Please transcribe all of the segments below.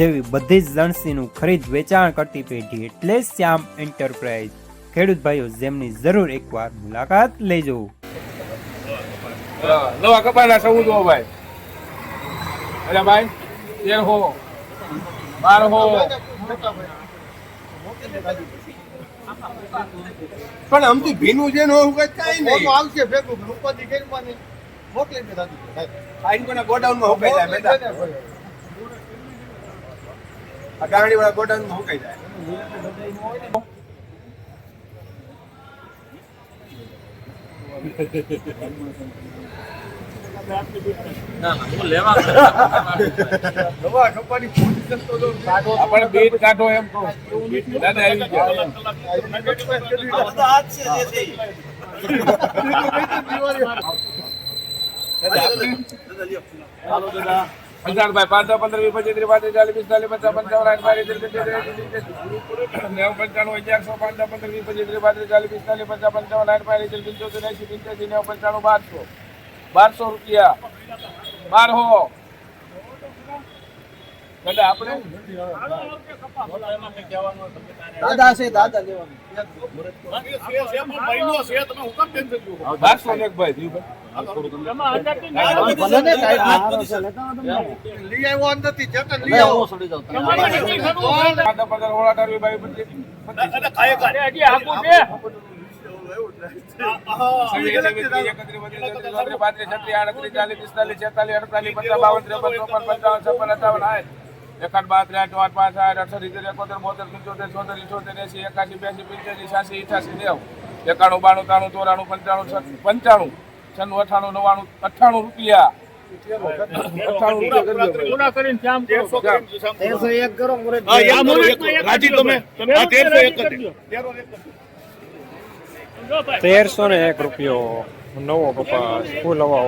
જેવી બધી જ લણસીનું ખરીદ વેચાણ કરતી પેઢી એટલે શ્યામ એન્ટરપ્રાઇઝ. ખેડૂત ભાઈઓ જેમની જરૂર એકવાર મુલાકાત લેજો. લવા કપાના ચૌદ હો ભાઈ. અરે ભાઈ તેર હો. બાર હો. પણ આમથી ભીનું છે ને એવું કઈ કાંઈ નહીં. આવશે ભેગું રૂપાથી નહીં મોકલી દે દાદી આઈને કોના ગોડાઉનમાં હુકાઈ જાય બેટા આ ગાડી વાળા ગોડાઉનમાં હુકાઈ જાય નવા કપાની પોઝિશન તો જો કાઢો આપણે ગોડાઉન કાઢો. એમ જાય દાદા. આવી ગયા ભાઈ પાંચસો પંદર વીસ પચીસ ત્રીસ ચાલીસ પિસ્તાલીસ પચાસ પંચાવન આઠ બાર નેવું પંચાણું અગિયારસો પાંચસો પંદર વીસ પચીસ ત્રીસ ચાલીસ પિસ્તાલીસ પચાસ પંચાવન આઠ બાર પંચોતેર એસી પંચ્યાસી નેવું પંચાણું બારસો બારસો રૂપિયા બાર હો દાદા આપણે દાદા છે દાદા લેવાનું. છત્રીસ, આડત્રીસ, ચાલીસ, પિસ્તાલીસ, છેતાલીસ, અડતાલીસ, પચાસ, બાવન, ત્રેપન, ચોપન, પંચાવન, છપ્પન, અઠાવન, સાઠ. એકાવન, બાવન, ત્રેસઠ, આઠ પાંચ આઠ અડસઠ, સિત્તેર, એકોતેર, બોતેર, પંચોતેર, છોતેર, ઇઠોતેર, એસી એકાસી, બ્યાસી, પંચ્યાસી, છ્યાસી, અઠ્યાસી, નેવ એકાણું, બાણું, ત્રાણું, ચોરાણું, પંચાણું, છ- પંચાણું, છન્નું, અઠાણું નવ્વાણું, અઠ્ઠાણું રૂપિયા. તેરસો ને એક રૂપિયો નવો કપાસ ફૂલ હવા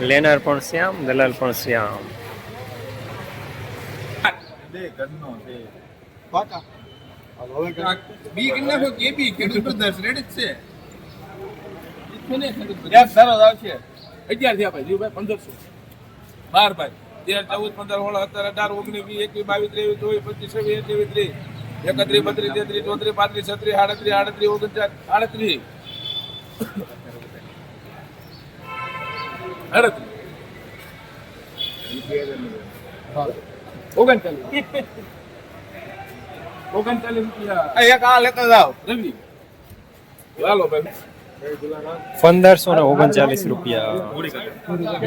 લેનાર પણ શ્યામ દલાલ પણ શ્યામ. બાર ભાઈ. તેર ચૌદ પંદર સોળ સત્તર અઢાર ઓગણીસ વીસ એકવીસ બાવીસ ત્રેવીસ ચોવીસ પચીસ છવ્વીસ એકવીસ ત્રીસ એકત્રીસ બત્રીસ તેત્રીસ ચોત્રીસ પાંત્રીસ છત્રીસ આડત્રીસ આડત્રીસ ઓગણચાસ આડત્રીસ. આડત્રીસ ઓગણચાલીસ ઓગણચાલીસ રૂપિયા આ એક આ લેતા જાઓ રવિ ચાલો ભાઈ પંદરસો ને ઓગણચાલીસ રૂપિયા.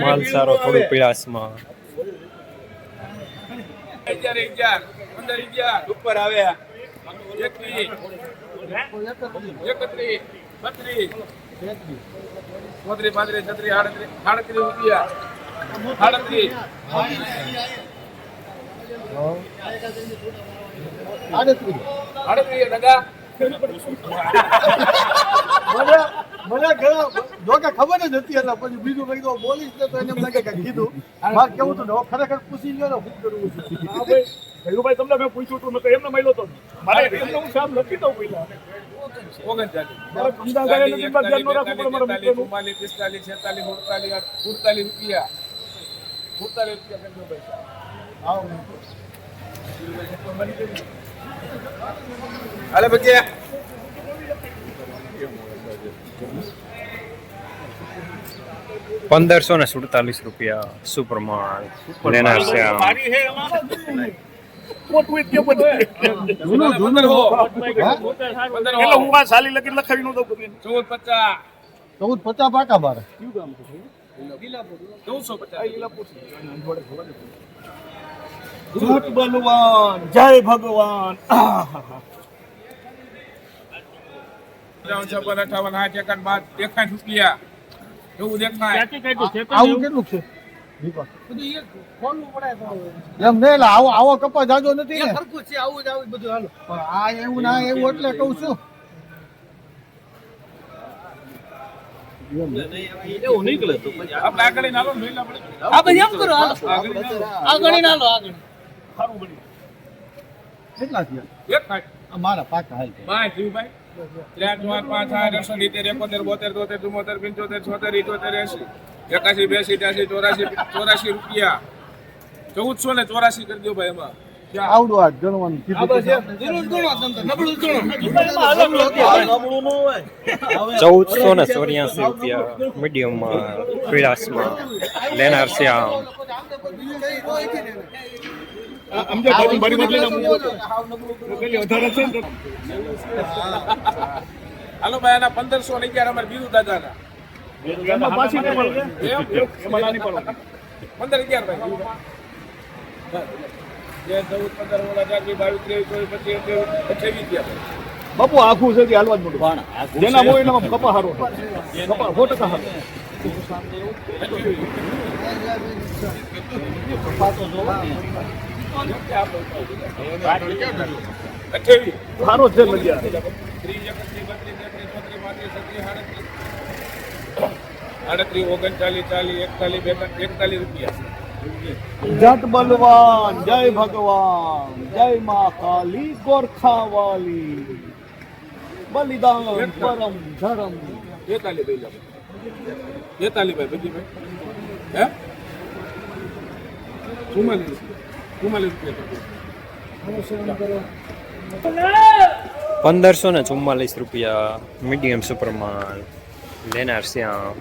માલ સારો થોડું પીળાસમાં અગિયાર અગિયાર પંદર અગિયાર. ઉપર આવ્યા એકત્રીસ એકત્રીસ બત્રીસ. ચોત્રીસ પાંત્રીસ છત્રી આડત્રી આડત્રી રૂપિયા આડત્રી. આડત્રી. મને ઘણા જોકે ખબર જ હતી એટલે પછી બીજું કઈ તો બોલીશ ને તો એને લાગે કે કીધું. મારે કેવું હવે ખરેખર પૂછી ગયો ને શું કરવું છે. ભાઈ તમને મેં પૂછ્યું હતું મેં એમને મળ્યો તો મારે એમને હું સાહેબ લખી દઉં પહેલા. પંદરસો ને સુડતાલીસ રૂપિયા સુપ્રમાણ. લેનાર મારી હે એમાં મોટું જ કે બધું. જૂનું જૂનું. હો. એટલે હું આ સાલી લગી લખાવી ન દઉં ગમે ચૌદ પચાસ. પાકા મારે. ચૌદસો પચાસ. જૂઠ બલવાન. જય ભગવાન. એકાઠ રૂપિયા એવું દેખાય. આવું કેટલું છે? એમ નહીં એટલે આવો આવો કપા જાજો નથી ને. છે આવું જ આવું બધું હાલો. આ એવું ના એવું એટલે કહું છું. મારા પાકા હાલ. પાંચ ત્રણ પાંચ આઠ એકોતેર બોતેર તોતેર ચુમોતેર પંચોતેર છોતેર ઇઠોતેર એસી એકાસી બ્યાસી ત્યાસી ચોરાસી ચોરાસી રૂપિયા. ચૌદસો ને ચોરાસી કરી દો ભાઈ એમાં? આવડું આ ગણવાનું ચૌદસો ને ચોર્યાસી રૂપિયા મીડિયમમાં પીળાસમાં લેનાર ના છે ને હાલો ભાઈ આના પંદરસો ને અગિયાર અમારે બીજું દાદાના. એમાં પાછી નહીં મળે? એમ? નાની પડે પંદર અગિયાર ભાઈ. જે ચૌદ પંદર ઓલા બી બાવીસ ત્રેવીસ ચોવીસ પચીસ અઠ્યાવીસ ગયા બાપુ આખું છે કે હાલવા જ મોટું જેના હોય એનામાં કપા હારો કપા સો ટકા હારો. હારો છે લગ્યા. ત્રીસ એકત્રીસ બત્રીસ તેત્રીસ ચોત્રીસ પાંત્રીસ છત્રીસ આડત્રીસ આડત્રીસ ઓગણચાલીસ ચાલીસ એકતાલીસ એકતાલીસ રૂપિયા. જટ બલવાન જય ભગવાન જય મા કાલી ગોરખાવાલી. બલિદાન પરમ ધરમ. બેતાલી ભાઈ લાવો. બેતાલીસ ભાઈ બધી ભાઈ. હે? ચુમ્માલીસ. ચુમ્માલીસ રૂપિયા પંદરસો ને ચુમ્માલીસ રૂપિયા મીડિયમ સુપરમાન લેનાર શ્યામ.